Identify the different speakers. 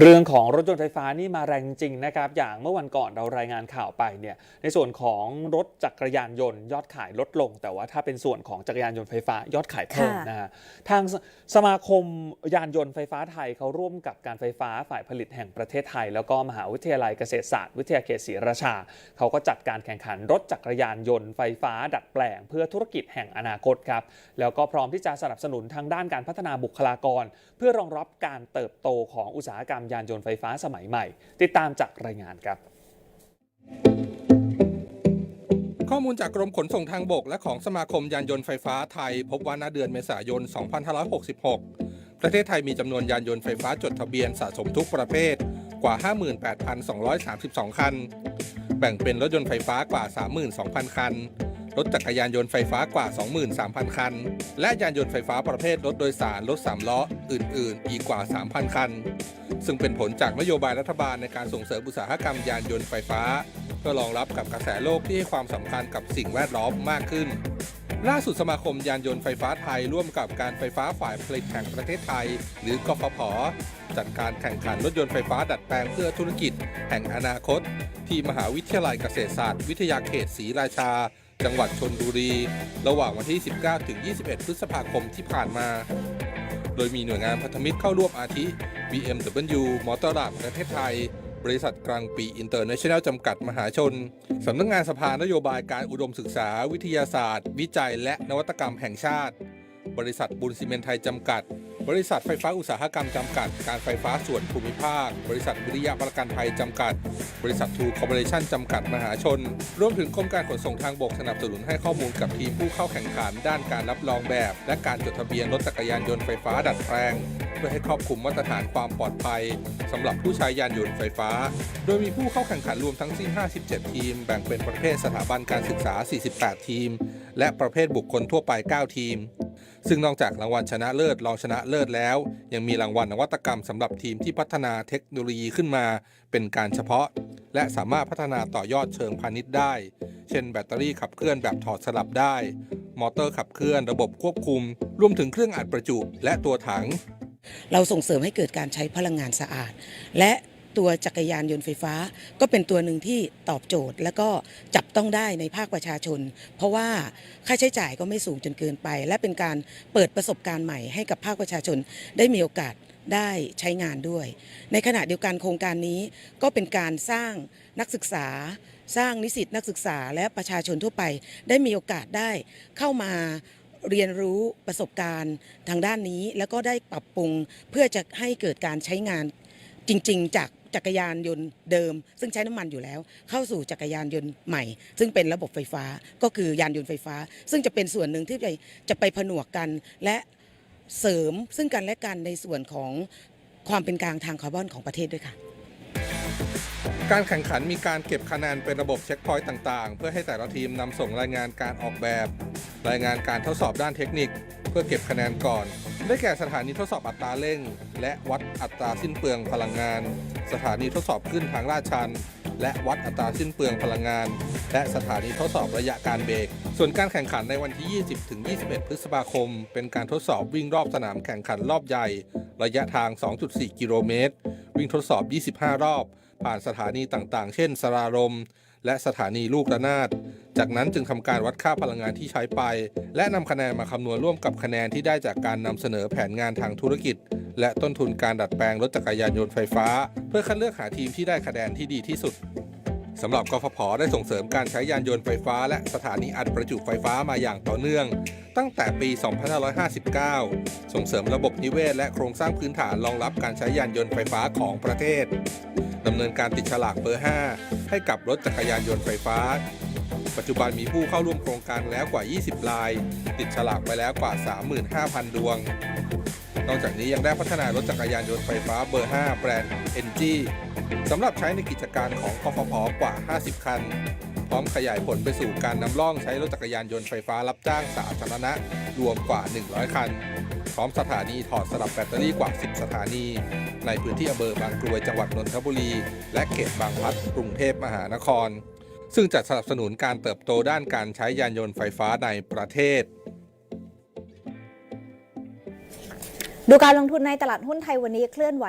Speaker 1: เรื่องของรถยนต์ไฟฟ้านี่มาแรงจริงนะครับ อย่างเมื่อวันก่อนเรารายงานข่าวไปเนี่ยในส่วนของรถจักรยานยนต์ยอดขายลดลง แต่ว่าถ้าเป็นส่วนของจักรยานยนต์ไฟฟ้ายอดขายเพิ่ม
Speaker 2: ค่ะ
Speaker 1: นะฮะทางสสมาคมยานยนต์ไฟฟ้าไทยเขาร่วมกับการไฟฟ้าฝ่ายผลิตแห่งประเทศไทย แล้วก็มหาวิทยาลัยเกษตรศาสตร์วิทยาเขตศรีราชา เขาก็จัดการแข่งขันรถจักรยานยนต์ไฟฟ้าดัดแปลง เพื่อธุรกิจแห่งอนาคตครับแล้วก็พร้อมที่จะสนับสนุนทางด้านการพัฒนาบุคลากร เพื่อรองรับการเติบโตของอุตสาหกรรมยานยนต์ไฟฟ้าสมัยใหม่ ติดตามจากรายงานครับ
Speaker 3: ข้อมูลจากกรมขนส่งทางบกและของสมาคมยานยนต์ไฟฟ้าไทย พบว่าณเดือนเมษายน 2566 ประเทศไทยมีจำนวนยานยนต์ไฟฟ้าจดทะเบียนสะสมทุกประเภทกว่า 58,232 คัน แบ่งเป็นรถยนต์ไฟฟ้ากว่า 32,000 คัน รถจักรยานยนต์ไฟฟ้ากว่า 23,000 คัน และยานยนต์ไฟฟ้าประเภทรถโดยสารรถสามล้ออื่น ๆ อีกกว่า 3,000 คัน ซึ่งเป็นผลจากนโยบายรัฐบาลในการส่งเสริมอุตสาหกรรมยานยนต์ไฟฟ้า เพื่อรองรับกับกระแสโลกที่ให้ความสำคัญกับสิ่งแวดล้อมมากขึ้น ล่าสุดสมาคมยานยนต์ไฟฟ้าไทยร่วมกับการไฟฟ้าฝ่ายผลิตแห่งประเทศไทย หรือกฟผจัดการแข่งขันรถยนต์ไฟฟ้าดัดแปลงเพื่อธุรกิจ แห่งอนาคต ที่มหาวิทยาลัยเกษตรศาสตร์ วิทยาเขตศรีราชา จังหวัดชนบุรี ระหว่างวันที่ 19 ถึง 21 พฤษภาคมที่ผ่านมา โดยมีหน่วยงานพันธมิตรเข้าร่วมอาทิ BMW มอเตอร์ลาบประเทศไทย บริษัทกลางปีอินเตอร์เนชั่นแนลจำกัดมหาชน สำนักงงานสภานโยบายการอุดมศึกษา วิทยาศาสตร์ วิจัย และนวัตกรรมแห่งชาติ บริษัทบุญซีเมนไทยจำกัด บริษัทไฟฟ้าอุตสาหกรรมจำกัด การไฟฟ้าส่วนภูมิภาค บริษัทวิริยะประกันภัยจำกัด บริษัททูคอร์ปอเรชั่นจำกัดมหาชน รวมถึงกรมการขนส่งทางบกสนับสนุนให้ข้อมูลกับทีมผู้เข้าแข่งขันด้านการรับรองแบบ และการจดทะเบียนรถจักรยานยนต์ไฟฟ้าดัดแปลง เพื่อให้ครอบคลุมมาตรฐานความปลอดภัยสำหรับผู้ใช้ยานยนต์ไฟฟ้า โดยมีผู้เข้าแข่งขันรวมทั้งสิ้น 57 ทีม แบ่งเป็นประเภทสถาบันการศึกษา 48 ทีม และประเภทบุคคลทั่วไป 9 ทีม ซึ่งนอกจากรางวัลชนะเลิศรองชนะเลิศแล้ว ยังมีรางวัลนวัตกรรมสำหรับทีมที่พัฒนาเทคโนโลยีขึ้นมา เป็นการเฉพาะ และสามารถพัฒนาต่อยอดเชิงพาณิชย์ได้ เช่น แบตเตอรี่ขับเคลื่อนแบบถอดสลับได้ มอเตอร์ขับเคลื่อนระบบควบคุม รวมถึงเครื่องอัดประจุ และตัวถัง
Speaker 4: เราส่งเสริมให้เกิดการใช้พลังงานสะอาด และ ตัวจักรยานยนต์ไฟฟ้า ก็เป็นตัวหนึ่งที่ตอบโจทย์ และก็จับต้องได้ในภาคประชาชน เพราะว่าค่าใช้จ่ายก็ไม่สูงจนเกินไป และเป็นการเปิดประสบการณ์ใหม่ให้กับภาคประชาชนได้มีโอกาสได้ใช้งานด้วย ในขณะเดียวกันโครงการนี้ก็เป็นการสร้างนักศึกษา สร้างนิสิตนักศึกษาและประชาชนทั่วไป ได้มีโอกาสได้เข้ามาเรียนรู้ประสบการณ์ทางด้านนี้ แล้วก็ได้ปรับปรุงเพื่อจะให้เกิดการใช้งานจริง ๆ จาก จักรยานยนต์เดิม ซึ่งใช้น้ำมันอยู่แล้ว เข้าสู่จักรยานยนต์ใหม่ ซึ่งเป็นระบบไฟฟ้าก็คือยานยนต์ไฟฟ้า ซึ่งจะเป็นส่วนหนึ่งที่จะจะไปผนวกกันและเสริมซึ่งกันและกันในส่วนของความเป็นกลางทางคาร์บอนของประเทศด้วยค่ะ
Speaker 3: การแข่งขันมีการเก็บคะแนนเป็นระบบเช็คพอยต์ต่าง ๆ เพื่อให้แต่ละทีมนำส่งรายงานการออกแบบ รายงานการทดสอบด้านเทคนิค เพื่อเก็บคะแนนก่อน ได้แก่สถานีทดสอบอัตราเร่ง และวัดอัตราสิ้นเปลืองพลังงาน สถานีทดสอบขึ้นทางลาดชัน และวัดอัตราสิ้นเปลืองพลังงาน และสถานีทดสอบระยะการเบรก ส่วนการแข่งขันในวันที่ 20-21 พฤษภาคม เป็นการทดสอบวิ่งรอบสนามแข่งขันรอบใหญ่ ระยะทาง 2.4 กิโลเมตร วิ่งทดสอบ 25 รอบ ผ่านสถานีต่างๆ เช่นสรารม และสถานีลูกระนาด จากนั้นจึงทำการวัดค่าพลังงานที่ใช้ไป และนำคะแนนมาคำนวณร่วมกับคะแนนที่ได้จากการนำเสนอแผนงานทางธุรกิจ และต้นทุนการดัดแปลงรถจักรยานยนต์ไฟฟ้า เพื่อคัดเลือกหาทีมที่ได้คะแนนที่ดีที่สุด สำหรับกฟผได้ส่งเสริมการใช้ยานยนต์ไฟฟ้า และสถานีอัดประจุไฟฟ้ามาอย่างต่อเนื่อง ตั้งแต่ปี 2559 ส่งเสริมระบบนิเวศ และโครงสร้างพื้นฐานรองรับการใช้ยานยนต์ไฟฟ้าของประเทศดำเนินการติดฉลากเบอร์ 5 ให้กับรถจักรยานยนต์ไฟฟ้า ปัจจุบันมีผู้เข้าร่วมโครงการแล้วกว่า 20 ราย ติดฉลากไปแล้วกว่า 35,000 ดวง นอกจากนี้ยังได้พัฒนารถจักรยานยนต์ไฟฟ้าเบอร์ 5 แบรนด์ NG สำหรับใช้ในกิจการของกฟผกว่า 50 คัน พร้อมขยายผลไปสู่การนำร่องใช้รถจักรยานยนต์ไฟฟ้ารับจ้างสาธารณะรวมกว่า 100 คัน พร้อมสถานีถอดสลับแบตเตอรี่กว่า 10 สถานี ในพื้นที่อำเภอบางกรวยจังหวัดนนทบุรี และเขตบางพลัดกรุงเทพมหานคร ซึ่งจะสนับสนุนการเติบโตด้านการใช้ยานยนต์ไฟฟ้าในประเทศ
Speaker 2: ดูการลงทุนในตลาดหุ้นไทยวันนี้เคลื่อนไหว